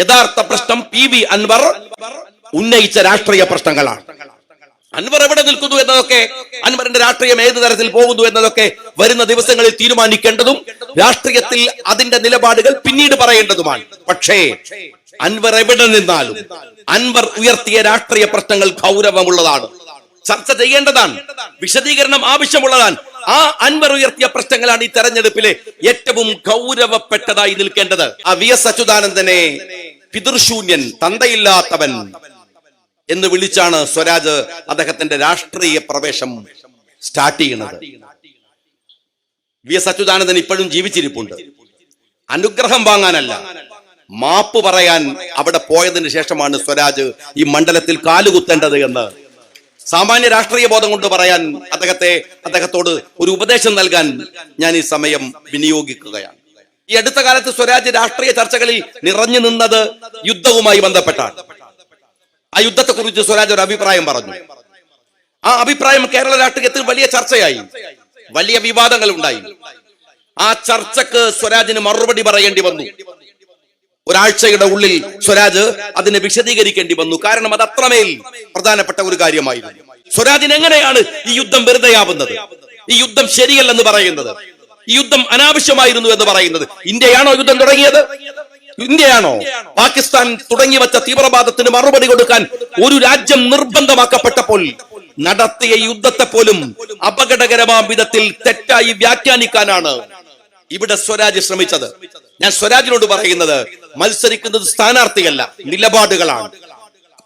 യഥാർത്ഥ പ്രശ്നം P V Anwar ഉന്നയിച്ച രാഷ്ട്രീയ പ്രശ്നങ്ങളാണ്. അൻവർ എവിടെ നിൽക്കുന്നു എന്നതൊക്കെ അൻവറിന്റെ രാഷ്ട്രീയം ഏത് തരത്തിൽ പോകുന്നു എന്നതൊക്കെ വരുന്ന ദിവസങ്ങളിൽ തീരുമാനിക്കേണ്ടതും രാഷ്ട്രീയത്തിൽ അതിന്റെ നിലപാടുകൾ പിന്നീട് പറയേണ്ടതുമാണ്. പക്ഷേ അൻവർ എവിടെ നിന്നാലും അൻവർ ഉയർത്തിയ രാഷ്ട്രീയ പ്രശ്നങ്ങൾ ഗൗരവമുള്ളതാണ്. ചർച്ച ചെയ്യേണ്ടതാണ്. വിശദീകരണം ആവശ്യമുള്ളതാണ്. ആ അൻവർ ഉയർത്തിയ പ്രശ്നങ്ങളാണ് ഈ തെരഞ്ഞെടുപ്പിലെ ഏറ്റവും ഗൗരവപ്പെട്ടതായി നിൽക്കേണ്ടത്. ആ വി എസ് അച്യുതാനന്ദനെ പിതൃശൂന്യൻ തന്തയില്ലാത്തവൻ എന്ന് വിളിച്ചാണ് സ്വരാജ് അദ്ദേഹത്തിന്റെ രാഷ്ട്രീയ പ്രവേശം സ്റ്റാർട്ട് ചെയ്യുന്നത് വി എസ് അച്യുതാനന്ദൻ ഇപ്പോഴും ജീവിച്ചിരിപ്പുണ്ട്. അനുഗ്രഹം വാങ്ങാനല്ല മാപ്പ് പറയാൻ അവിടെ പോയതിനു ശേഷമാണ് സ്വരാജ് ഈ മണ്ഡലത്തിൽ കാലുകുത്തേണ്ടത് എന്ന് സാമാന്യ രാഷ്ട്രീയ ബോധം കൊണ്ട് പറയാൻ അദ്ദേഹത്തെ അദ്ദേഹത്തോട് ഒരു ഉപദേശം നൽകാൻ ഞാൻ ഈ സമയം വിനിയോഗിക്കുകയാണ്. ഈ അടുത്ത കാലത്ത് സ്വരാജ് രാഷ്ട്രീയ ചർച്ചകളിൽ നിറഞ്ഞു നിന്നത് യുദ്ധവുമായി ബന്ധപ്പെട്ടാണ്. ആ യുദ്ധത്തെ കുറിച്ച് സ്വരാജ് ഒരു അഭിപ്രായം പറഞ്ഞു. ആ അഭിപ്രായം കേരള രാഷ്ട്രീയത്തിൽ വലിയ ചർച്ചയായി. വലിയ വിവാദങ്ങൾ ഉണ്ടായി. ആ ചർച്ചക്ക് സ്വരാജിന് മറുപടി പറയേണ്ടി വന്നു. ഒരാഴ്ചയുടെ ഉള്ളിൽ സ്വരാജ് അതിനെ വിശദീകരിക്കേണ്ടി വന്നു. കാരണം അത് അത്രമേൽ പ്രധാനപ്പെട്ട ഒരു കാര്യമായിരുന്നു. സ്വരാജിന് എങ്ങനെയാണ് ഈ യുദ്ധം വെറുതെയാവുന്നത്? ഈ യുദ്ധം ശരിയല്ലെന്ന് പറയുന്നത്. ഈ യുദ്ധം അനാവശ്യമായിരുന്നു എന്ന് പറയുന്നത്. ഇന്ത്യയാണോ യുദ്ധം തുടങ്ങിയത്? ഇന്ത്യയാണോ? പാകിസ്ഥാൻ തുടങ്ങി വച്ച തീവ്രവാദത്തിന് മറുപടി കൊടുക്കാൻ ഒരു രാജ്യം നിർബന്ധമാക്കപ്പെട്ടപ്പോൾ നടത്തിയ യുദ്ധത്തെ പോലും അപകടകരമാം വിധത്തിൽ തെറ്റായി വ്യാഖ്യാനിക്കാനാണ് ഇവിടെ സ്വരാജ് ശ്രമിച്ചത്. ഞാൻ സ്വരാജിനോട് പറയുന്നത് മത്സരിക്കുന്നത് സ്ഥാനാർത്ഥിയല്ല നിലപാടുകളാണ്.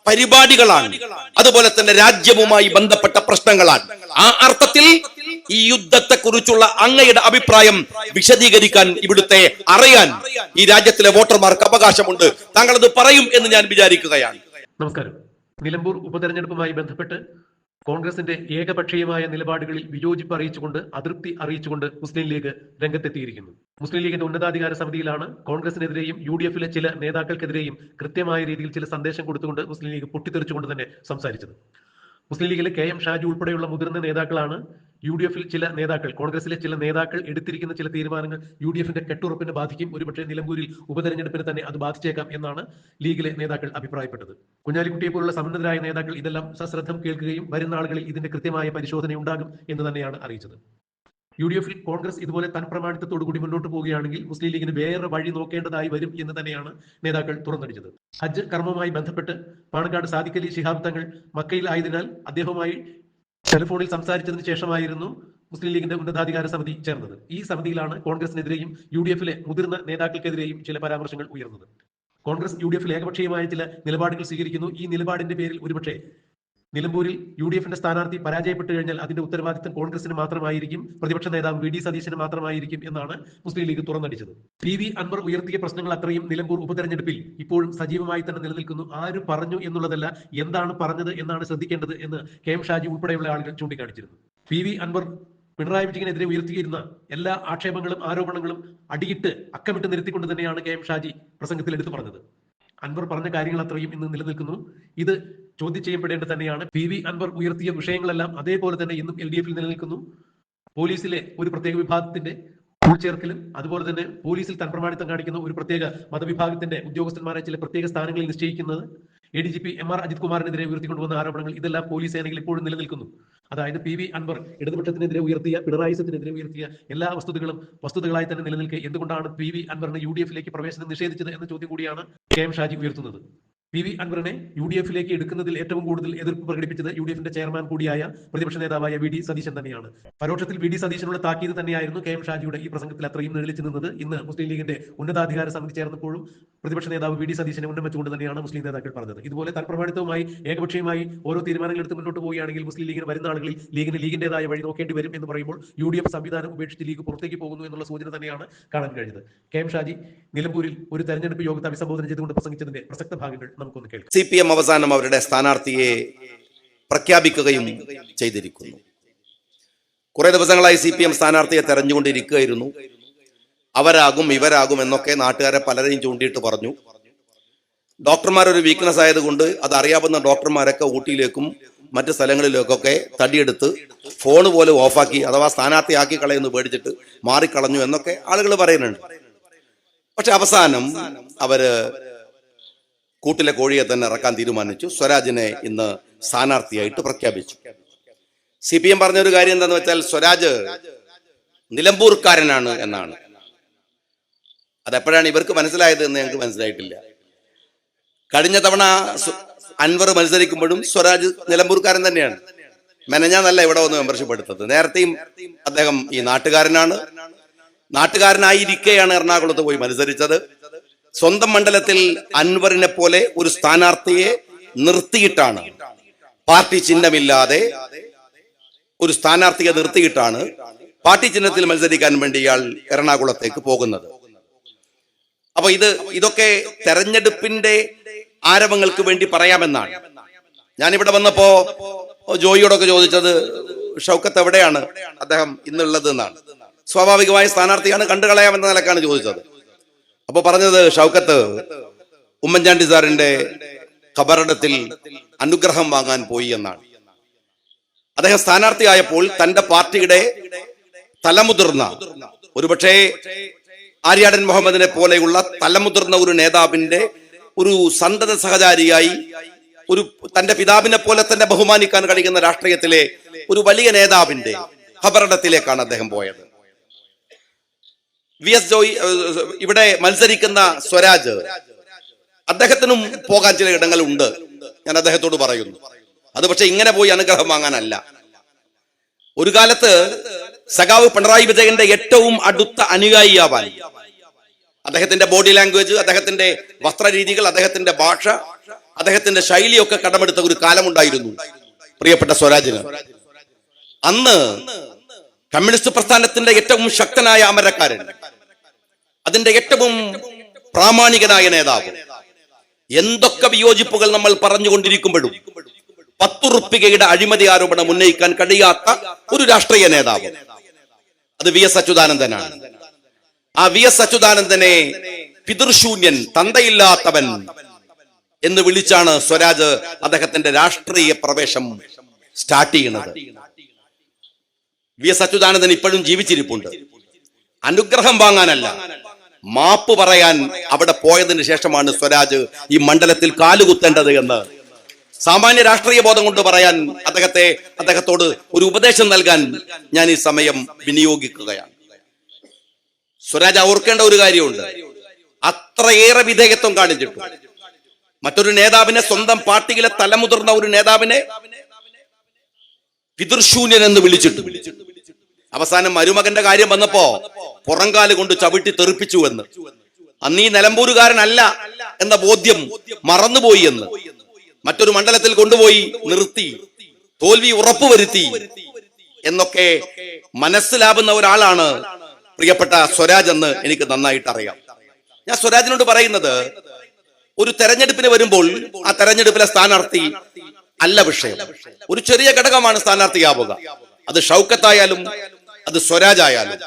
പരിപാടികളാണ്. അതുപോലെ തന്നെ രാജ്യവുമായി ബന്ധപ്പെട്ട പ്രശ്നങ്ങളാണ്. ആ അർത്ഥത്തിൽ ഈ യുദ്ധത്തെ കുറിച്ചുള്ള അങ്ങയുടെ അഭിപ്രായം വിശദീകരിക്കാൻ ഇവിടുത്തെ അറിയാൻ ഈ രാജ്യത്തിലെ വോട്ടർമാർക്ക് അവകാശമുണ്ട്. താങ്കൾ അത് പറയും എന്ന് ഞാൻ വിചാരിക്കുകയാണ്. നമസ്കാരം. നിലമ്പൂർ ഉപതെരഞ്ഞെടുപ്പുമായി ബന്ധപ്പെട്ട് കോൺഗ്രസിന്റെ ഏകപക്ഷീയമായ നിലപാടുകളിൽ വിയോജിപ്പ് അറിയിച്ചുകൊണ്ട് അതൃപ്തി അറിയിച്ചുകൊണ്ട് മുസ്ലിം ലീഗ് രംഗത്തെത്തിയിരിക്കുന്നു. മുസ്ലിം ലീഗിന്റെ ഉന്നതാധികാര സമിതിയിലാണ് കോൺഗ്രസിനെതിരെയും യു ഡി എഫിലെ ചില നേതാക്കൾക്കെതിരെയും കൃത്യമായ രീതിയിൽ ചില സന്ദേശം കൊടുത്തുകൊണ്ട് മുസ്ലിം ലീഗ് പൊട്ടിത്തെറിച്ചുകൊണ്ട് തന്നെ സംസാരിച്ചത്. മുസ്ലിം ലീഗിലെ കെ എം ഷാജി ഉൾപ്പെടെയുള്ള മുതിർന്ന നേതാക്കളാണ് യു ഡി എഫിൽ ചില നേതാക്കൾ കോൺഗ്രസിലെ ചില നേതാക്കൾ എടുത്തിരിക്കുന്ന ചില തീരുമാനങ്ങൾ യു ഡി എഫിന്റെ കെട്ടുറപ്പിനെ ബാധിക്കും. ഒരുപക്ഷെ നിലമ്പൂരിൽ ഉപതെരഞ്ഞെടുപ്പിനെ തന്നെ അത് ബാധിച്ചേക്കാം എന്നാണ് ലീഗിലെ നേതാക്കൾ അഭിപ്രായപ്പെട്ടത്. കുഞ്ഞാലിക്കുട്ടിയെ പോലുള്ള സമ്മതരായ നേതാക്കൾ ഇതെല്ലാം സശ്രദ്ധം കേൾക്കുകയും വരുന്ന ആളുകളിൽ ഇതിന്റെ കൃത്യമായ പരിശോധന ഉണ്ടാകും എന്ന് തന്നെയാണ് അറിയിച്ചത്. യു ഡി എഫിൽ കോൺഗ്രസ് ഇതുപോലെ തൻ പ്രമാണിത്തത്തോടു കൂടി മുന്നോട്ട് പോവുകയാണെങ്കിൽ മുസ്ലിം ലീഗിന് വേറെ വഴി നോക്കേണ്ടതായി വരും എന്ന് തന്നെയാണ് നേതാക്കൾ തുറന്നടിച്ചത്. ഹജ്ജ് കർമ്മവുമായി ബന്ധപ്പെട്ട് പാണക്കാട് സാദിഖലി ശിഹാബ് തങ്ങൾ മക്കയിൽ ആയതിനാൽ അദ്ദേഹവുമായി ടെലിഫോണിൽ സംസാരിച്ചതിന് ശേഷമായിരുന്നു മുസ്ലിം ലീഗിന്റെ ഉന്നതാധികാര സമിതി ചേർന്നത്. ഈ സമിതിയിലാണ് കോൺഗ്രസിനെതിരെയും യു ഡി എഫിലെ മുതിർന്ന നേതാക്കൾക്കെതിരെയും ചില പരാമർശങ്ങൾ ഉയർന്നത്. കോൺഗ്രസ് യു ഡി എഫിൽ ഏകപക്ഷീയമായ ചില നിലപാടുകൾ സ്വീകരിക്കുന്നു. ഈ നിലപാടിന്റെ പേരിൽ ഒരുപക്ഷെ നിലമ്പൂരിൽ യു ഡി എഫിന്റെ സ്ഥാനാർത്ഥി പരാജയപ്പെട്ടു കഴിഞ്ഞാൽ അതിന്റെ ഉത്തരവാദിത്തം കോൺഗ്രസിന് മാത്രമായിരിക്കും പ്രതിപക്ഷ നേതാവ് വി ഡി സതീശന് മാത്രമായിരിക്കും എന്നാണ് മുസ്ലിം ലീഗ് തുറന്നടിച്ചത്. പി വി അൻവർ ഉയർത്തിയ പ്രശ്നങ്ങൾ അത്രയും നിലമ്പൂർ ഉപതെരഞ്ഞെടുപ്പിൽ ഇപ്പോഴും സജീവമായി തന്നെ നിലനിൽക്കുന്നു. ആര് പറഞ്ഞു എന്നുള്ളതല്ല എന്താണ് പറഞ്ഞത് എന്നാണ് ശ്രദ്ധിക്കേണ്ടത് എന്ന് കെ എം ഷാജി ഉൾപ്പെടെയുള്ള ആളുകൾ ചൂണ്ടിക്കാണിച്ചിരുന്നു. പി വി അൻവർ പിണറായി വിജയനെതിരെ ഉയർത്തിയിരുന്ന എല്ലാ ആക്ഷേപങ്ങളും ആരോപണങ്ങളും അടിയിട്ട് അക്കമിട്ട് നിരത്തിക്കൊണ്ട് തന്നെയാണ് കെ എം ഷാജി പ്രസംഗത്തിൽ എടുത്തു പറഞ്ഞത്. അൻവർ പറഞ്ഞ കാര്യങ്ങൾ അത്രയും ഇന്ന് നിലനിൽക്കുന്നു. ഇത് ചോദ്യം ചെയ്യപ്പെടേണ്ടത് തന്നെയാണ്. പി വി അൻവർ ഉയർത്തിയ വിഷയങ്ങളെല്ലാം അതേപോലെ തന്നെ ഇന്നും എൽ ഡി എഫിൽ നിലനിൽക്കുന്നു. പോലീസിലെ ഒരു പ്രത്യേക വിഭാഗത്തിന്റെ ഉൾച്ചേർക്കലും അതുപോലെ തന്നെ പോലീസിൽ തൻപ്രമാണിത്തം കാണിക്കുന്ന ഒരു പ്രത്യേക മതവിഭാഗത്തിന്റെ ഉദ്യോഗസ്ഥന്മാരെ ചില പ്രത്യേക സ്ഥാനങ്ങളിൽ നിശ്ചയിക്കുന്നത് A D G P M R Ajith കുമാറിനെതിരെ ഉയർത്തിക്കൊണ്ടുവന്ന ആരോപണങ്ങൾ ഇതെല്ലാം പോലീസ് സേനയിൽ ഇപ്പോഴും നിലനിൽക്കുന്നു. അതായത് പി വി അൻവർ ഇടതുപക്ഷത്തിനെതിരെ ഉയർത്തിയ പിണറായി സത്തിനെതിരെ ഉയർത്തിയ എല്ലാ വസ്തുതകളും വസ്തുതകളായി തന്നെ നിലനിൽക്കെ. എന്തുകൊണ്ടാണ് പി വി അൻവറിന് യു ഡി എഫിലേക്ക് പ്രവേശനം നിഷേധിച്ചത് എന്ന ചോദ്യം കൂടിയാണ് കെ എം ഷാജി ഉയർത്തുന്നത്. പി വി അൻവറിനെ യു ഡി എഫിലേക്ക് എടുക്കുന്നതിൽ ഏറ്റവും കൂടുതൽ എതിർപ്പ് പ്രകടിപ്പിച്ചത് യു ഡി എഫിന്റെ ചെയർമാൻ കൂടിയായ പ്രതിപക്ഷ നേതാവായ വി ഡി സതീശൻ തന്നെയാണ്. പരോക്ഷത്തിൽ വി ഡി സതീശനുള്ള താക്കീത് തന്നെയായിരുന്നു കെ എം ഷാജിയുടെ ഈ പ്രസംഗത്തിൽ അത്രയും നിഴലിച്ചു നിന്നത്. ഇന്ന് മുസ്ലിം ലീഗിന്റെ ഉന്നതാധികാര സമിതി ചേർന്നപ്പോഴും പ്രതിപക്ഷ നേതാവ് വി ഡി സതീശനെ ഉന്നമിച്ചുകൊണ്ട് തന്നെയാണ് മുസ്ലിം നേതാക്കൾ പറഞ്ഞത്. ഇതുപോലെ തൽപ്രമാണിത്വമായി ഏകപക്ഷീയമായി ഓരോ തീരുമാനങ്ങൾ എടുത്ത് മുന്നോട്ട് പോവുകയാണെങ്കിൽ മുസ്ലിം ലീഗിന് വരുന്ന ആളുകളിൽ ലീഗിന് ലീഗിന്റേതായ വഴി നോക്കേണ്ടി വരും എന്ന് പറയുമ്പോൾ യു ഡി എഫ് സംവിധാനം ഉപേക്ഷിച്ച് ലീഗ് പുറത്തേക്ക് പോകുന്നു എന്നുള്ള സൂചന തന്നെയാണ് കാണാൻ കഴിഞ്ഞത്. കെ എം ഷാജി നിലമ്പൂരിൽ ഒരു തെരഞ്ഞെടുപ്പ് യോഗത്തെ അഭിസംബോധന ചെയ്തുകൊണ്ട് പ്രസംഗിച്ചതിന്റെ പ്രസക്ത ഭാഗങ്ങൾ നമുക്കൊന്ന് കേൾക്കാം. സി പി എം അവസാനം അവരുടെ സ്ഥാനാർത്ഥിയെ പ്രഖ്യാപിക്കുകയും ചെയ്തിരിക്കുന്നു. കുറെ ദിവസങ്ങളായി സി പി എം സ്ഥാനാർത്ഥിയെ തെരഞ്ഞുകൊണ്ടിരിക്കുകയായിരുന്നു. അവരാകും ഇവരാകും എന്നൊക്കെ നാട്ടുകാരെ പലരെയും ചൂണ്ടിയിട്ട് പറഞ്ഞു. ഡോക്ടർമാരൊരു വീക്ക്നെസ് ആയതുകൊണ്ട് അത് അറിയാവുന്ന ഡോക്ടർമാരൊക്കെ ഊട്ടിയിലേക്കും മറ്റ് സ്ഥലങ്ങളിലേക്കൊക്കെ തടിയെടുത്ത് ഫോൺ പോലും ഓഫാക്കി അഥവാ സ്ഥാനാർത്ഥി സ്ഥാനാർത്ഥിയാക്കി കളയുന്നു പേടിച്ചിട്ട് മാറിക്കളഞ്ഞു എന്നൊക്കെ ആളുകൾ പറയുന്നുണ്ട്. പക്ഷെ അവസാനം അവർ കൂട്ടിലെ കോഴിയെ തന്നെ ഇറക്കാൻ തീരുമാനിച്ചു. സ്വരാജിനെ ഇന്ന് സ്ഥാനാർത്ഥിയായിട്ട് പ്രഖ്യാപിച്ചു. സി പി എം പറഞ്ഞൊരു കാര്യം എന്താന്ന് വെച്ചാൽ സ്വരാജ് നിലമ്പൂർക്കാരനാണ് എന്നാണ്. അതെപ്പോഴാണ് ഇവർക്ക് മനസ്സിലായത് എന്ന് ഞങ്ങൾക്ക് മനസ്സിലായിട്ടില്ല. കഴിഞ്ഞ തവണ അൻവർ മത്സരിക്കുമ്പോഴും സ്വരാജ് നിലമ്പൂർക്കാരൻ തന്നെയാണ്. മെനഞ്ഞാന്നല്ല ഇവിടെ വന്ന് മെമ്പർഷിപ്പ് എടുത്തത്. നേരത്തെയും അദ്ദേഹം ഈ നാട്ടുകാരനാണ്. നാട്ടുകാരനായിരിക്കെയാണ് എറണാകുളത്ത് പോയി മത്സരിച്ചത്. സ്വന്തം മണ്ഡലത്തിൽ അൻവറിനെ പോലെ ഒരു സ്ഥാനാർത്ഥിയെ നിർത്തിയിട്ടാണ്. പാർട്ടി ചിഹ്നമില്ലാതെ ഒരു സ്ഥാനാർത്ഥിയെ നിർത്തിയിട്ടാണ് പാർട്ടി ചിഹ്നത്തിൽ മത്സരിക്കാൻ വേണ്ടി ഇയാൾ എറണാകുളത്തേക്ക് പോകുന്നത്. അപ്പൊ ഇത് ഇതൊക്കെ തെരഞ്ഞെടുപ്പിന്റെ ആരവങ്ങൾക്ക് വേണ്ടി പറയാമെന്നാണ്. ഞാൻ ഇവിടെ വന്നപ്പോ ജോയിയോടൊക്കെ ചോദിച്ചത് ഷൗക്കത്ത് എവിടെയാണ് അദ്ദേഹം ഇന്നുള്ളത്? എന്നാണ്. സ്വാഭാവികമായ സ്ഥാനാർത്ഥിയാണ് കണ്ടുകളയാമെന്ന നിലക്കാണ് ചോദിച്ചത്. അപ്പൊ പറഞ്ഞത് ഷൗക്കത്ത് ഉമ്മൻചാണ്ടി സാറിന്റെ ഖബറടത്തിൽ അനുഗ്രഹം വാങ്ങാൻ പോയി എന്നാണ്. അദ്ദേഹം സ്ഥാനാർത്ഥിയായപ്പോൾ തന്റെ പാർട്ടിയുടെ തലമുതിർന്ന ഒരുപക്ഷെ ആര്യാടൻ മുഹമ്മദിനെ പോലെയുള്ള തലമുതിർന്ന ഒരു നേതാവിന്റെ ഒരു സന്തത സഹചാരിയായി ഒരു തന്റെ പിതാവിനെ പോലെ തന്നെ ബഹുമാനിക്കാൻ കഴിയുന്ന രാഷ്ട്രീയത്തിലെ ഒരു വലിയ നേതാവിന്റെ ഖബറടത്തിലേക്കാണ് അദ്ദേഹം പോയത്. വി എസ് ജോയി ഇവിടെ മത്സരിക്കുന്ന സ്വരാജ്. അദ്ദേഹത്തിനും പോകാൻ ചില ഇടങ്ങളുണ്ട്. ഞാൻ അദ്ദേഹത്തോട് പറയുന്നു. അത് പക്ഷെ ഇങ്ങനെ പോയി അനുഗ്രഹം വാങ്ങാനല്ല. ഒരു കാലത്ത് സഖാവ് പിണറായി വിജയന്റെ ഏറ്റവും അടുത്ത അനുയായിയാവാൻ അദ്ദേഹത്തിന്റെ ബോഡി ലാംഗ്വേജ് അദ്ദേഹത്തിന്റെ വസ്ത്രരീതികൾ അദ്ദേഹത്തിന്റെ ഭാഷ അദ്ദേഹത്തിന്റെ ശൈലിയൊക്കെ കടമെടുത്ത ഒരു കാലമുണ്ടായിരുന്നു. പ്രിയപ്പെട്ട സ്വരാജിന്. അന്ന് കമ്മ്യൂണിസ്റ്റ് പ്രസ്ഥാനത്തിന്റെ ഏറ്റവും ശക്തനായ അമരക്കാരൻ. അതിന്റെ ഏറ്റവും പ്രാമാണികനായ നേതാവ്. എന്തൊക്കെ വിയോജിപ്പുകൾ നമ്മൾ പറഞ്ഞുകൊണ്ടിരിക്കുമ്പോഴും പത്തുറുപ്പികയുടെ അഴിമതി ആരോപണം ഉന്നയിക്കാൻ കഴിയാത്ത ഒരു രാഷ്ട്രീയ നേതാവ്. അത് വി എസ് അച്യുതാനന്ദനാണ്. ആ വി എസ് അച്യുതാനന്ദനെ പിതൃശൂന്യൻ തന്തയില്ലാത്തവൻ എന്ന് വിളിച്ചാണ് സ്വരാജ് അദ്ദേഹത്തിന്റെ രാഷ്ട്രീയ പ്രവേശം സ്റ്റാർട്ട് ചെയ്യുന്നത് വി എസ് അച്യുതാനന്ദൻ ഇപ്പോഴും ജീവിച്ചിരിപ്പുണ്ട്. അനുഗ്രഹം വാങ്ങാനല്ല മാപ്പ് പറയാൻ അവിടെ പോയതിന് ശേഷമാണ് സ്വരാജ് ഈ മണ്ഡലത്തിൽ കാലുകുത്തേണ്ടത് എന്ന്. സാമാന്യ രാഷ്ട്രീയ ബോധം കൊണ്ട് പറയാൻ അദ്ദേഹത്തെ അദ്ദേഹത്തോട് ഒരു ഉപദേശം നൽകാൻ ഞാൻ ഈ സമയം വിനിയോഗിക്കുകയാണ്. സ്വരാജ് ഓർക്കേണ്ട ഒരു കാര്യമുണ്ട്. അത്രയേറെ വിധേയത്വം കാണിച്ചിട്ടു മറ്റൊരു നേതാവിനെ സ്വന്തം പാർട്ടിയിലെ തലമുതിർന്ന ഒരു നേതാവിനെ പിതൃശൂന്യൻ എന്ന് വിളിച്ചിട്ട്. അവസാനം മരുമകന്റെ കാര്യം വന്നപ്പോ പുറങ്കാൽ കൊണ്ട് ചവിട്ടി തെറിപ്പിച്ചു എന്ന്. അന്ന് ഈ നിലമ്പൂരുകാരനല്ല എന്ന ബോധ്യം മറന്നുപോയി എന്ന്. മറ്റൊരു മണ്ഡലത്തിൽ കൊണ്ടുപോയി നിർത്തി തോൽവി ഉറപ്പുവരുത്തി എന്നൊക്കെ മനസ്സിലാവുന്ന ഒരാളാണ് പ്രിയപ്പെട്ട സ്വരാജ് എന്ന് എനിക്ക് നന്നായിട്ട് അറിയാം. ഞാൻ സ്വരാജിനോട് പറയുന്നത് ഒരു തെരഞ്ഞെടുപ്പിന് വരുമ്പോൾ ആ തെരഞ്ഞെടുപ്പിലെ സ്ഥാനാർത്ഥി അല്ല വിഷയം. ഒരു ചെറിയ ഘടകമാണ് സ്ഥാനാർത്ഥിയാവുക അത് ഷൗക്കത്തായാലും അത് സ്വരാജ് ആയാലും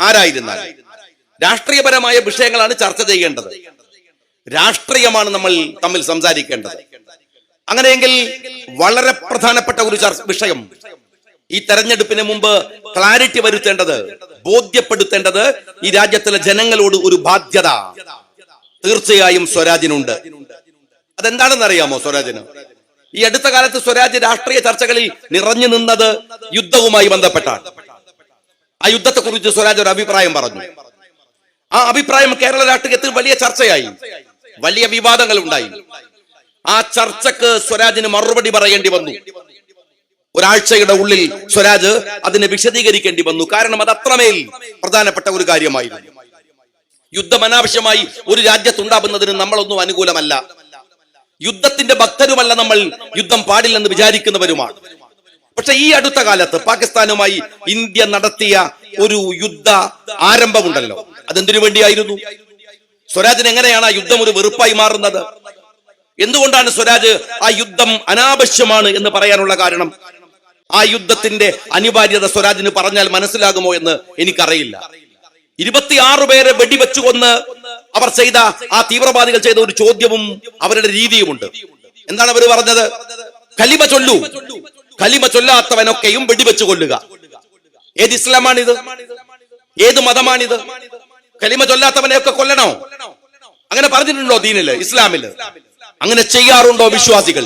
ആരായിരുന്നാലും. രാഷ്ട്രീയപരമായ വിഷയങ്ങളാണ് ചർച്ച ചെയ്യേണ്ടത്. രാഷ്ട്രീയമാണ് നമ്മൾ തമ്മിൽ സംസാരിക്കേണ്ടത്. അങ്ങനെയെങ്കിൽ വളരെ പ്രധാനപ്പെട്ട ഒരു വിഷയം ഈ തെരഞ്ഞെടുപ്പിന് മുമ്പ് ക്ലാരിറ്റി വരുത്തേണ്ടത് ബോധ്യപ്പെടുത്തേണ്ടത് ഈ രാജ്യത്തിലെ ജനങ്ങളോട് ഒരു ബാധ്യത. തീർച്ചയായും സ്വരാജിനുണ്ട്. അതെന്താണെന്ന് അറിയാമോ സ്വരാജിന്? ഈ അടുത്ത കാലത്ത് സ്വരാജ് രാഷ്ട്രീയ ചർച്ചകളിൽ നിറഞ്ഞു നിന്നത് യുദ്ധവുമായി ബന്ധപ്പെട്ടാണ്. ആ യുദ്ധത്തെ കുറിച്ച് സ്വരാജ് ഒരു അഭിപ്രായം പറഞ്ഞു. ആ അഭിപ്രായം കേരള രാഷ്ട്രീയത്തിൽ വലിയ ചർച്ചയായി. വലിയ വിവാദങ്ങൾ ഉണ്ടായി. ആ ചർച്ചക്ക് സ്വരാജിന് മറുപടി പറയേണ്ടി വന്നു. ഒരാഴ്ചയുടെ ഉള്ളിൽ സ്വരാജ് അതിനെ വിശദീകരിക്കേണ്ടി വന്നു. കാരണം അത് അത്രമേൽ പ്രധാനപ്പെട്ട ഒരു കാര്യമായിരുന്നു. യുദ്ധം അനാവശ്യമായി ഒരു രാജ്യത്തുണ്ടാകുന്നതിന് നമ്മളൊന്നും അനുകൂലമല്ല. യുദ്ധത്തിന്റെ ഭക്തരുമല്ല നമ്മൾ യുദ്ധം പാടില്ലെന്ന് വിചാരിക്കുന്നവരുമാണ്. പക്ഷെ ഈ അടുത്ത കാലത്ത് പാകിസ്ഥാനുമായി ഇന്ത്യ നടത്തിയ ഒരു യുദ്ധ ആരംഭമുണ്ടല്ലോ. അതെന്തിനു വേണ്ടിയായിരുന്നു? സ്വരാജിന് എങ്ങനെയാണ് ആ യുദ്ധം ഒരു വെറുപ്പായി മാറുന്നത്? എന്തുകൊണ്ടാണ് സ്വരാജ് ആ യുദ്ധം അനാവശ്യമാണ് എന്ന് പറയാനുള്ള കാരണം? ആ യുദ്ധത്തിന്റെ അനിവാര്യത സ്വരാജിന് പറഞ്ഞാൽ മനസ്സിലാകുമോ എന്ന് എനിക്കറിയില്ല. ഇരുപത്തിയാറ് പേരെ വെടിവെച്ചു കൊന്ന് അവർ ചെയ്ത ആ തീവ്രവാദികൾ ചെയ്ത ഒരു ചോദ്യവും അവരുടെ രീതിയുമുണ്ട്. എന്താണ് അവർ പറഞ്ഞത്? കലിമ ചൊല്ലു. കലിമ ചൊല്ലാത്തവനൊക്കെയും വെടിവെച്ചു കൊല്ലുക. ഏത് ഇസ്ലാമാണിത്? ഏത് മതമാണിത്? കലിമ ചൊല്ലാത്തവനെയൊക്കെ കൊല്ലണോ? അങ്ങനെ പറഞ്ഞിട്ടുണ്ടോ ദീനിൽ ഇസ്ലാമിൽ? അങ്ങനെ ചെയ്യാറുണ്ടോ വിശ്വാസികൾ?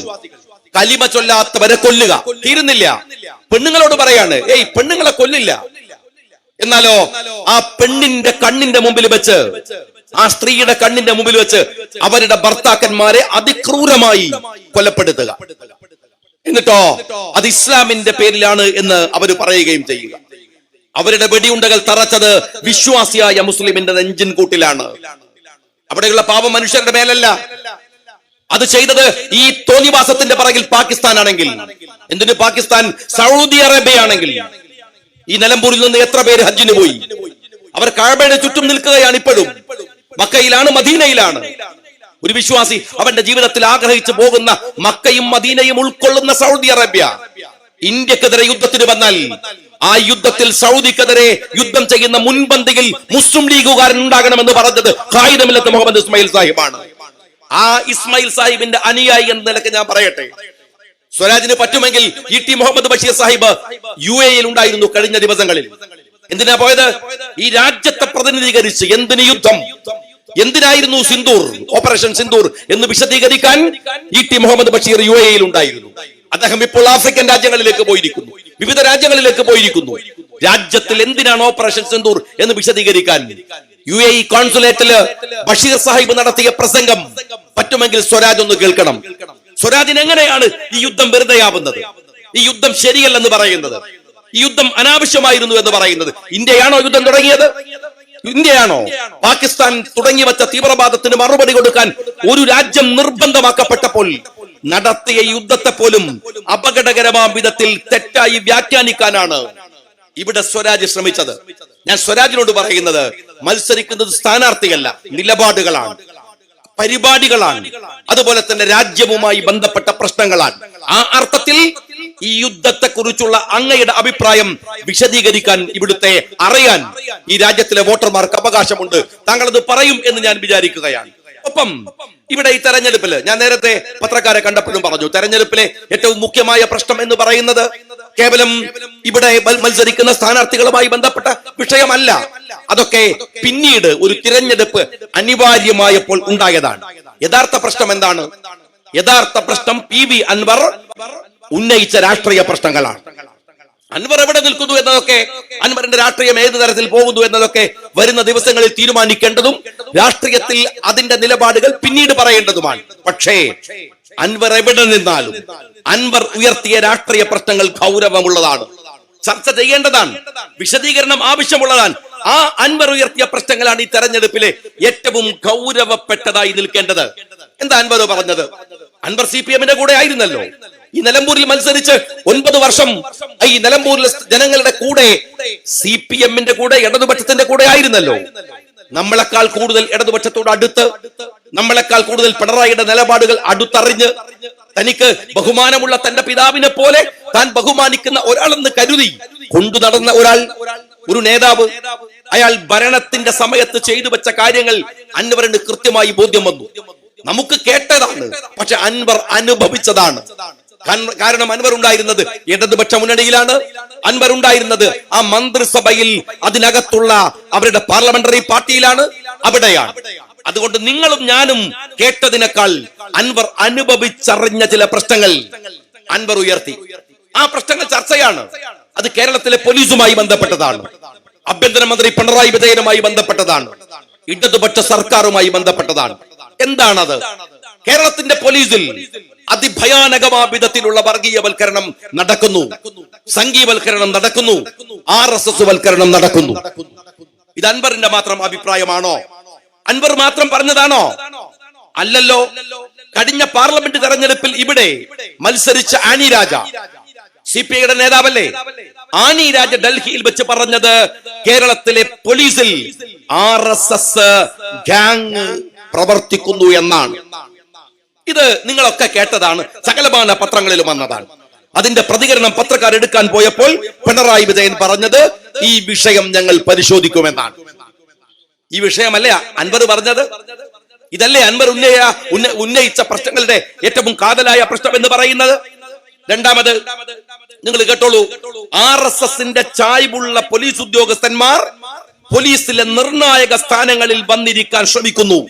കലിമ ചൊല്ലാത്തവരെ കൊല്ലുക. തീരുന്നില്ല. പെണ്ണുങ്ങളോട് പറയാണ് ഏയ് പെണ്ണുങ്ങളെ കൊല്ലില്ല. എന്നാലോ ആ പെണ്ണിന്റെ കണ്ണിന്റെ മുമ്പിൽ വെച്ച് ആ സ്ത്രീയുടെ കണ്ണിന്റെ മുമ്പിൽ വെച്ച് അവരുടെ ഭർത്താക്കന്മാരെ അതിക്രൂരമായി കൊലപ്പെടുത്തുക. എന്നിട്ടോ? അത് ഇസ്ലാമിന്റെ പേരിലാണ് എന്ന് അവർ പറയുകയും ചെയ്യുക. അവരുടെ വെടിയുണ്ടകൾ തറച്ചത് വിശ്വാസിയായ മുസ്ലിമിന്റെ നെഞ്ചിൻ കൂട്ടിലാണ്. അവിടെയുള്ള പാവ മനുഷ്യരുടെ മേലല്ല. അത് ചെയ്തത് ഈ തോന്നിവാസത്തിന്റെ പിറകിൽ പാകിസ്ഥാൻ ആണെങ്കിൽ എന്തിന് പാകിസ്ഥാൻ? സൗദി അറേബ്യ ആണെങ്കിൽ ഈ നിലമ്പൂരിൽ നിന്ന് എത്ര പേര് ഹജ്ജിന് പോയി? അവർ കാഴ്ബയുടെ ചുറ്റും നിൽക്കുകയാണ് ഇപ്പോഴും. മക്കയിലാണ് മദീനയിലാണ്. ഒരു വിശ്വാസി അവന്റെ ജീവിതത്തിൽ ആഗ്രഹിച്ചു പോകുന്ന മക്കയും മദീനയും ഉൾക്കൊള്ളുന്ന സൗദി അറേബ്യ. ഇന്ത്യക്കെതിരെ യുദ്ധത്തിന് വന്നാൽ ആ യുദ്ധത്തിൽ സൗദിക്കെതിരെ യുദ്ധം ചെയ്യുന്ന മുൻപന്തിയിൽ മുസ്ലിം ലീഗുകാരൻ ഉണ്ടാകണമെന്ന് പറഞ്ഞത് ഖായിദമില്ലത്ത് മുഹമ്മദ് ഇസ്മായിൽ സാഹിബാണ്. ആ ഇസ്മായിൽ സാഹിബിന്റെ അനുയായി എന്ന നിലയ്ക്ക് ഞാൻ പറയട്ടെ. സ്വരാജിന് പറ്റുമെങ്കിൽ E T Muhammad Basheer Sahib U എയിൽ ഉണ്ടായിരുന്നു കഴിഞ്ഞ ദിവസങ്ങളിൽ. എന്തിനാ പോയത്? ഈ രാജ്യത്തെ പ്രതിനിധീകരിച്ച് എന്തിന് യുദ്ധം? എന്തിനായിരുന്നു സിന്ദൂർ? ഓപ്പറേഷൻ സിന്ദൂർ എന്ന് വിശദീകരിക്കാൻ E T Muhammad Basheer U എയിൽ ഉണ്ടായിരുന്നു. അദ്ദേഹം ഇപ്പോൾ ആഫ്രിക്കൻ രാജ്യങ്ങളിലേക്ക് പോയിരിക്കുന്നു. വിവിധ രാജ്യങ്ങളിലേക്ക് പോയിരിക്കുന്നു. രാജ്യത്തിൽ എന്തിനാണ് ഓപ്പറേഷൻ സിന്ദൂർ എന്ന് വിശദീകരിക്കാൻ യു എ കോൺസുലേറ്റിൽ ബഷീർ സാഹിബ് നടത്തിയ പ്രസംഗം. പറ്റുമെങ്കിൽ സ്വരാജ് ഒന്ന് കേൾക്കണം. സ്വരാജിന് എങ്ങനെയാണ് ഈ യുദ്ധം വെറുതെയാവുന്നത്? ഈ യുദ്ധം ശരിയല്ലെന്ന് പറയുന്നത്. ഈ യുദ്ധം അനാവശ്യമായിരുന്നു എന്ന് പറയുന്നത്. ഇന്ത്യയാണോ യുദ്ധം തുടങ്ങിയത്? ഇന്ത്യയാണോ? പാകിസ്ഥാൻ തുടങ്ങി വെച്ച തീവ്രവാദത്തിന് മറുപടി കൊടുക്കാൻ ഒരു രാജ്യം നിർബന്ധമാക്കപ്പെട്ടപ്പോൾ നടത്തിയ യുദ്ധത്തെ പോലും അപകടകരമാം വിധത്തിൽ തെറ്റായി വ്യാഖ്യാനിക്കാനാണ് ഇവിടെ സ്വരാജ് ശ്രമിച്ചത്. ഞാൻ സ്വരാജിനോട് പറയുന്നത് മത്സരിക്കുന്നത് സ്ഥാനാർത്ഥിയല്ല നിലപാടുകളാണ് പരിപാടികളാണ്. അതുപോലെ തന്നെ രാജ്യവുമായി ബന്ധപ്പെട്ട പ്രശ്നങ്ങളാണ്. ആ അർത്ഥത്തിൽ ഈ യുദ്ധത്തെ കുറിച്ചുള്ള അങ്ങയുടെ അഭിപ്രായം വിശദീകരിക്കാൻ ഇവിടുത്തെ അറിയാൻ ഈ രാജ്യത്തിലെ വോട്ടർമാർക്ക് അവകാശമുണ്ട്. താങ്കൾ അത് പറയും എന്ന് ഞാൻ വിചാരിക്കുകയാണ്. ഒപ്പം ഇവിടെ ഈ തെരഞ്ഞെടുപ്പിൽ ഞാൻ നേരത്തെ പത്രക്കാരെ കണ്ടപ്പോഴും പറഞ്ഞു തെരഞ്ഞെടുപ്പിലെ ഏറ്റവും മുഖ്യമായ പ്രശ്നം എന്ന് പറയുന്നത് കേവലം ഇവിടെ മത്സരിക്കുന്ന സ്ഥാനാർത്ഥികളുമായി ബന്ധപ്പെട്ട വിഷയമല്ല. അതൊക്കെ പിന്നീട് ഒരു തിരഞ്ഞെടുപ്പ് അനിവാര്യമായപ്പോൾ ഉണ്ടായതാണ്. യഥാർത്ഥ പ്രശ്നം എന്താണ്? യഥാർത്ഥ പ്രശ്നം പി വി അൻവർ ഉന്നയിച്ച രാഷ്ട്രീയ പ്രശ്നങ്ങളാണ്. അൻവർ എവിടെ നിൽക്കുന്നു എന്നതൊക്കെ അൻവറിന്റെ രാഷ്ട്രീയം ഏത് തരത്തിൽ പോകുന്നു എന്നതൊക്കെ വരുന്ന ദിവസങ്ങളിൽ തീരുമാനിക്കേണ്ടതും രാഷ്ട്രീയത്തിൽ അതിന്റെ നിലപാടുകൾ പിന്നീട് പറയേണ്ടതുമാണ്. പക്ഷേ അൻവർ എവിടെ നിന്നാലും അൻവർ ഉയർത്തിയ രാഷ്ട്രീയ പ്രശ്നങ്ങൾ ഗൗരവമുള്ളതാണ്. ചർച്ച ചെയ്യേണ്ടതാണ്. വിശദീകരണം ആവശ്യമുള്ളതാണ്. ആ അൻവർ ഉയർത്തിയ പ്രശ്നങ്ങളാണ് ഈ തെരഞ്ഞെടുപ്പിലെ ഏറ്റവും ഗൗരവപ്പെട്ടതായി നിൽക്കേണ്ടത്. എന്താ അൻവർ പറഞ്ഞത്? അൻവർ സി പി എമ്മിന്റെ കൂടെ ആയിരുന്നല്ലോ. ഈ നിലമ്പൂരിൽ മത്സരിച്ച് ഒൻപത് വർഷം ഈ നിലമ്പൂരിലെ ജനങ്ങളുടെ കൂടെ സി പി എമ്മിന്റെ കൂടെ ഇടതുപക്ഷത്തിന്റെ കൂടെ ആയിരുന്നല്ലോ. നമ്മളെക്കാൾ കൂടുതൽ ഇടതുപക്ഷത്തോട് അടുത്ത് നമ്മളെക്കാൾ കൂടുതൽ പിണറായിയുടെ നിലപാടുകൾ അടുത്തറിഞ്ഞ് തനിക്ക് ബഹുമാനമുള്ള തന്റെ പിതാവിനെ പോലെ താൻ ബഹുമാനിക്കുന്ന ഒരാളെന്ന് കരുതി കൊണ്ടു നടന്ന ഒരാൾ ഒരു നേതാവ് അയാൾ ഭരണത്തിന്റെ സമയത്ത് ചെയ്തു വെച്ച കാര്യങ്ങൾ അൻവറിന് കൃത്യമായി ബോധ്യം വന്നു. നമുക്ക് കേട്ടതാണ് പക്ഷെ അൻവർ അനുഭവിച്ചതാണ്. കാരണം അൻവർ ഉണ്ടായിരുന്നത് ഇടതുപക്ഷ മുന്നണിയിലാണ്? അൻവർ ഉണ്ടായിരുന്നത് ആ മന്ത്രിസഭയിൽ അതിനകത്തുള്ള അവരുടെ പാർലമെന്ററി പാർട്ടിയിലാണ് അവിടെയാണ്. അതുകൊണ്ട് നിങ്ങളും ഞാനും കേട്ടതിനേക്കാൾ അൻവർ അനുഭവിച്ചറിഞ്ഞ ചില പ്രശ്നങ്ങൾ അൻവർ ഉയർത്തി. ആ പ്രശ്നങ്ങൾ ചർച്ചയാണ്. അത് കേരളത്തിലെ പോലീസുമായി ബന്ധപ്പെട്ടതാണ്. ആഭ്യന്തരമന്ത്രി പിണറായി വിജയനുമായി ബന്ധപ്പെട്ടതാണ്. ഇടതുപക്ഷ സർക്കാരുമായി ബന്ധപ്പെട്ടതാണ്. എന്താണത്? കേരളത്തിന്റെ പോലീസിൽ അതിഭയാനകമാ വിധത്തിലുള്ള വർഗീയവൽക്കരണം നടക്കുന്നു. സംഘീവൽക്കരണം നടക്കുന്നു. ആർ എസ് എസ് വൽക്കരണം നടക്കുന്നു. ഇത് അൻവറിന്റെ മാത്രം അഭിപ്രായമാണോ? അൻവർ മാത്രം പറഞ്ഞതാണോ? അല്ലല്ലോ. കഴിഞ്ഞ പാർലമെന്റ് തെരഞ്ഞെടുപ്പിൽ ഇവിടെ മത്സരിച്ച ആനി രാജ സി പി ഐയുടെ നേതാവല്ലേ? ആനി രാജ ഡൽഹിയിൽ വെച്ച് പറഞ്ഞത് കേരളത്തിലെ പോലീസിൽ ആർ എസ് എസ് ഗാങ് പ്രവർത്തിക്കുന്നു എന്നാണ്. ഇത് നിങ്ങളൊക്കെ കേട്ടതാണ്. സകലമാന പത്രങ്ങളിലും വന്നതാണ്. അതിന്റെ പ്രതികരണം പത്രക്കാർ എടുക്കാൻ പോയപ്പോൾ പിണറായി വിജയൻ പറഞ്ഞത് ഈ വിഷയം ഞങ്ങൾ പരിശോധിക്കുമെന്നാണ്. ഈ വിഷയമല്ലേ അൻവർ പറഞ്ഞത്? ഇതല്ലേ അൻവർ ഉന്നയ ഉന്ന- ഉന്നയിച്ച പ്രശ്നങ്ങളുടെ ഏറ്റവും കാതലായ പ്രശ്നം എന്ന് പറയുന്നത്? രണ്ടാമത് നിങ്ങൾ കേട്ടോളൂ ആർ എസ് എസിന്റെ ചായ്വുള്ള പോലീസ് ഉദ്യോഗസ്ഥന്മാർ പോലീസിലെ നിർണായക സ്ഥാനങ്ങളിൽ വന്നിരിക്കാൻ ശ്രമിക്കുന്നു.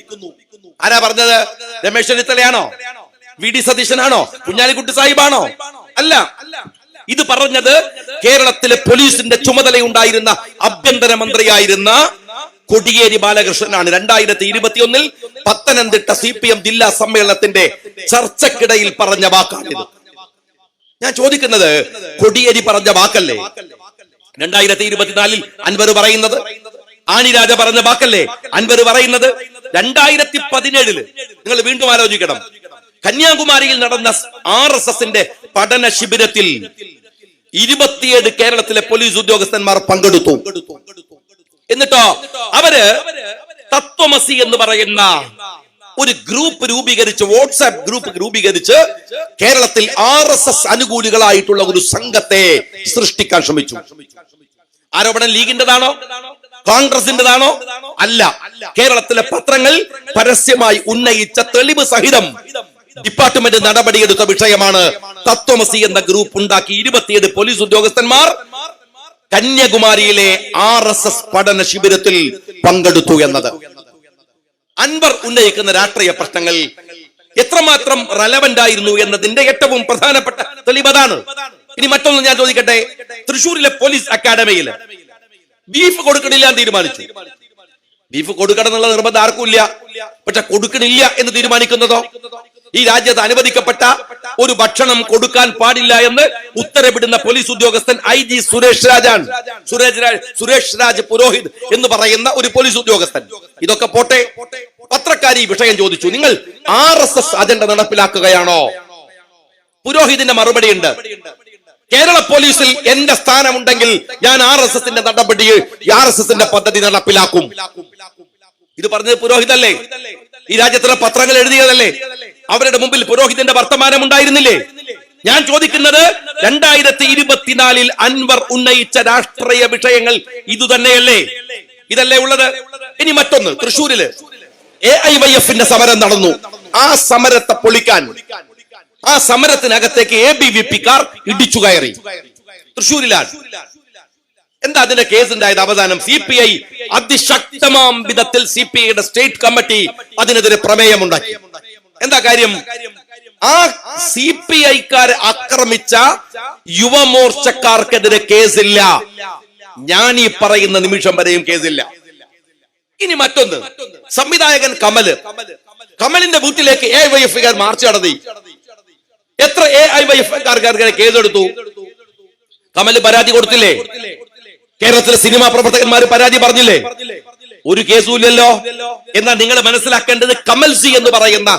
ആരാ പറഞ്ഞത്? രമേശ് ചെന്നിത്തലയാണോ? വി ഡി സതീശനാണോ? കുഞ്ഞാലിക്കുട്ടി സാഹിബാണോ? അല്ല. ഇത് പറഞ്ഞത് കേരളത്തിലെ പോലീസിന്റെ ചുമതലയുണ്ടായിരുന്ന ആഭ്യന്തര മന്ത്രിയായിരുന്ന കൊടിയേരി ബാലകൃഷ്ണനാണ്. രണ്ടായിരത്തി ഇരുപത്തിയൊന്നിൽ പത്തനംതിട്ട സി പി എം ജില്ലാ സമ്മേളനത്തിന്റെ ചർച്ചക്കിടയിൽ പറഞ്ഞ വാക്കാണിത്. ഞാൻ ചോദിക്കുന്നത് കൊടിയേരി പറഞ്ഞ വാക്കല്ലേ? രണ്ടായിരത്തി ഇരുപത്തിനാലിൽ അൻവർ പറയുന്നത്? ആണിരാജ പറഞ്ഞ വാക്കല്ലേ? അൻവർ പറയുന്നത്? രണ്ടായിരത്തി പതിനേഴിൽ നിങ്ങൾ വീണ്ടും ആലോചിക്കണം. കന്യാകുമാരിയിൽ നടന്ന ആർ എസ് എസിന്റെ പഠന ശിബിരത്തിൽ ഇരുപത്തിയേഴ് കേരളത്തിലെ പോലീസ് ഉദ്യോഗസ്ഥന്മാർ പങ്കെടുത്തു. എന്നിട്ടോ അവർ തത്വമസി എന്ന് പറയുന്ന ഒരു ഗ്രൂപ്പ് രൂപീകരിച്ച് വാട്സാപ്പ് ഗ്രൂപ്പ് രൂപീകരിച്ച് കേരളത്തിൽ ആർ എസ് എസ് അനുകൂലികളായിട്ടുള്ള ഒരു സംഘത്തെ സൃഷ്ടിക്കാൻ ശ്രമിച്ചു. ആരോപണം ലീഗിന്റെതാണോ കോൺഗ്രസിന്റെതാണോ? അല്ല. കേരളത്തിലെ പത്രങ്ങൾ പരസ്യമായി ഉന്നയിച്ച തെളിവ് സഹിതം ഡിപ്പാർട്ട്മെന്റ് നടപടിയെടുത്ത വിഷയമാണ്. തത്വമസി എന്ന ഗ്രൂപ്പ് ഉണ്ടാക്കി ഇരുപത്തിയേഴ് പോലീസ് ഉദ്യോഗസ്ഥന്മാർ കന്യാകുമാരിയിലെ ആർ എസ് എസ് പഠന ശിബിരത്തിൽ പങ്കെടുത്തു എന്നത്. അൻവർ ഉന്നയിക്കുന്ന രാഷ്ട്രീയ പ്രശ്നങ്ങൾ എത്രമാത്രം റലവന്റ് ആയിരുന്നു എന്നതിന്റെ ഏറ്റവും പ്രധാനപ്പെട്ട തെളിവതാണ് ഇനി മറ്റൊന്ന് ഞാൻ ചോദിക്കട്ടെ? തൃശൂരിലെ പോലീസ് അക്കാഡമിയിൽ ബീഫ് കൊടുക്കണില്ല എന്ന് തീരുമാനിച്ചു. ബീഫ് കൊടുക്കണം എന്നുള്ള നിർബന്ധം ആർക്കും ഇല്ല. പക്ഷെ കൊടുക്കണില്ല എന്ന് തീരുമാനിക്കുന്നതോ? ഈ രാജ്യത്ത് അനുവദിക്കപ്പെട്ട ഒരു ഭക്ഷണം കൊടുക്കാൻ പാടില്ല എന്ന് ഉത്തരവിടുന്ന പോലീസ് ഉദ്യോഗസ്ഥൻ ഐ ജി സുരേഷ് രാജാണ് സുരേഷ് രാജ് സുരേഷ് രാജ് പുരോഹിത് എന്ന് പറയുന്ന ഒരു പോലീസ് ഉദ്യോഗസ്ഥൻ. ഇതൊക്കെ പോട്ടെ. പത്രക്കാരി വിഷയം ചോദിച്ചു. നിങ്ങൾ ആർ എസ് എസ് അജണ്ട നടപ്പിലാക്കുകയാണോ? പുരോഹിതിന്റെ മറുപടി ഉണ്ട് കേരള പോലീസിൽ എന്റെ സ്ഥാനമുണ്ടെങ്കിൽ ഞാൻ ആർ എസ് എസിന്റെ നടപടി ആർ എസ് എസിന്റെ പദ്ധതി നടപ്പിലാക്കും. ഇത് പറഞ്ഞത് പുരോഹിതല്ലേ? ഈ രാജ്യത്തിലെ പത്രങ്ങൾ എഴുതിയതല്ലേ? അവരുടെ മുമ്പിൽ പുരോഹിതന്റെ വർത്തമാനം ഉണ്ടായിരുന്നില്ലേ? ഞാൻ ചോദിക്കുന്നത് രണ്ടായിരത്തി ഇരുപത്തിനാലിൽ അൻവർ ഉന്നയിച്ച രാഷ്ട്രീയ വിഷയങ്ങൾ ഇതുതന്നെയല്ലേ? ഇതല്ലേ ഉള്ളത്? ഇനി മറ്റൊന്ന് തൃശൂരിൽ എ ഐ വൈ എഫിന്റെ സമരം നടന്നു. ആ സമരത്തെ പൊളിക്കാൻ ആ സമരത്തിനകത്തേക്ക് എ ബി വി പിക്കാർ ഇടിച്ചു കയറി. തൃശൂരിലാണ്. എന്താ അതിന്റെ കേസ് ഉണ്ടായത് അവസാനം? സി പി ഐ അതിശക്തമാം വിധത്തിൽ സി പി ഐയുടെ സ്റ്റേറ്റ് കമ്മിറ്റി അതിനെതിരെ പ്രമേയമുണ്ടാക്കി. എന്താ കാര്യം? ആ സി പി ഐക്കാരെ ആക്രമിച്ച യുവമോർച്ചക്കാർക്കെതിരെ കേസില്ല. ഞാൻ ഈ പറയുന്ന നിമിഷം വരെയും കേസില്ല. ഇനി മറ്റൊന്ന്. സംവിധായകൻ കമൽ. കമലിന്റെ വീട്ടിലേക്ക് എ വൈ എഫ് മാർച്ച് നടത്തി. എത്ര എ ഐ വൈ എഫ് കാർക്കാർക്കാരെ കേസെടുത്തു? കമൽ പരാതി കൊടുത്തില്ലേ? കേരളത്തിലെ സിനിമാ പ്രവർത്തകന്മാർ പരാതി പറഞ്ഞില്ലേ? ഒരു കേസും ഇല്ലല്ലോ എന്നാൽ നിങ്ങൾ മനസ്സിലാക്കേണ്ടത് കമൽ സി എന്ന് പറയുന്ന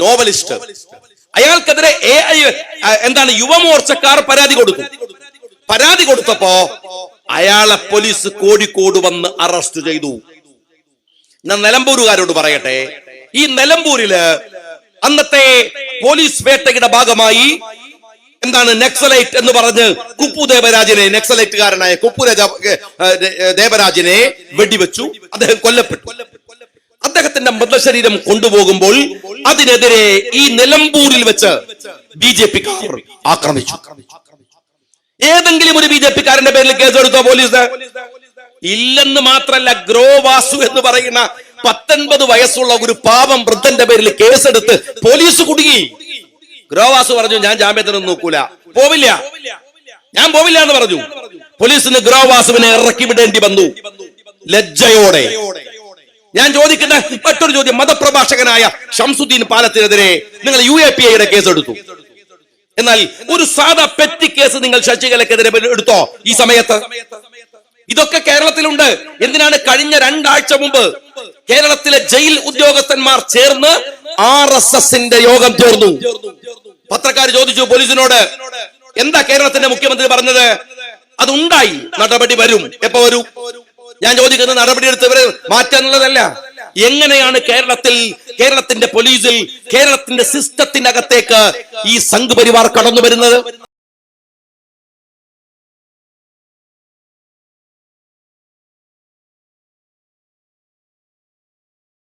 നോവലിസ്റ്റ്. അയാൾക്കെതിരെ എ ഐ എന്താണ് യുവമോർച്ചക്കാർ പരാതി കൊടുത്തു പരാതി കൊടുത്തപ്പോ അയാളെ പോലീസ് കോഴിക്കോട് വന്ന് അറസ്റ്റ് ചെയ്തു. ഞാൻ നിലമ്പൂരുകാരോട് പറയട്ടെ. ഈ നിലമ്പൂരിൽ അന്നത്തെ പോലീസ് വേട്ടയുടെ ഭാഗമായി എന്താണ് നക്സലൈറ്റ് എന്ന് പറഞ്ഞ് കുപ്പു ദേവരാജിനെ നക്സലൈറ്റുകാരനായ കുപ്പു ദേവരാജിനെ വെടിവെച്ചു. അദ്ദേഹം കൊല്ലപ്പെട്ടു. അദ്ദേഹത്തിന്റെ മൃതശരീരം കൊണ്ടുപോകുമ്പോൾ അതിനെതിരെ ഈ നിലമ്പൂരിൽ വെച്ച് ബി ജെ പി ആക്രമിച്ചു. ഏതെങ്കിലും ഒരു ബി ജെ പിക്കാരന്റെ പേരിൽ കേസെടുത്തോ പോലീസ്? ഇല്ലെന്ന് മാത്രല്ല ഗ്രോ വാസു എന്ന് പറയുന്ന പത്തൊൻപത് വയസ്സുള്ള ഒരു പാവം വൃദ്ധന്റെ പേരിൽ കേസെടുത്ത് പോലീസ് കുടുങ്ങി. ഗ്രോവാസ് പറഞ്ഞു ഞാൻ ജാമ്യത്തിനൊന്നും നോക്കൂല. പോവില്ല. ഞാൻ പോവില്ല എന്ന് പറഞ്ഞു. പോലീസിന് ഗ്രോവാസുവിനെ ഇറക്കി വിടേണ്ടി വന്നു. ലജ്ജയോടെ. ഞാൻ ചോദിക്കുന്ന മറ്റൊരു ചോദ്യം. മതപ്രഭാഷകനായ ഷംസുദ്ദീൻ പാലത്തിനെതിരെ നിങ്ങൾ യു എ പി ഐയുടെ കേസെടുത്തു. എന്നാൽ ഒരു സാധാ പെറ്റി കേസ് നിങ്ങൾ ശശികലക്കെതിരെ എടുത്തോ ഈ സമയത്ത്? ഇതൊക്കെ കേരളത്തിലുണ്ട്. എന്തിനാണ് കഴിഞ്ഞ രണ്ടാഴ്ച മുമ്പ് കേരളത്തിലെ ജയിൽ ഉദ്യോഗസ്ഥന്മാർ ചേർന്ന് ആർ എസ് എസിന്റെ യോഗം ചേർന്നു? പത്രക്കാർ ചോദിച്ചു പോലീസിനോട് എന്താ കേരളത്തിന്റെ മുഖ്യമന്ത്രി പറഞ്ഞത്? അതുണ്ടായി നടപടി വരും. എപ്പോ വരും? ഞാൻ ചോദിക്കുന്നത് നടപടി എടുത്തവരെ മാറ്റാനുള്ളതല്ല. എങ്ങനെയാണ് കേരളത്തിൽ കേരളത്തിന്റെ പോലീസിൽ കേരളത്തിന്റെ സിസ്റ്റത്തിനകത്തേക്ക് ഈ സംഘപരിവാർ കടന്നു വരുന്നത്?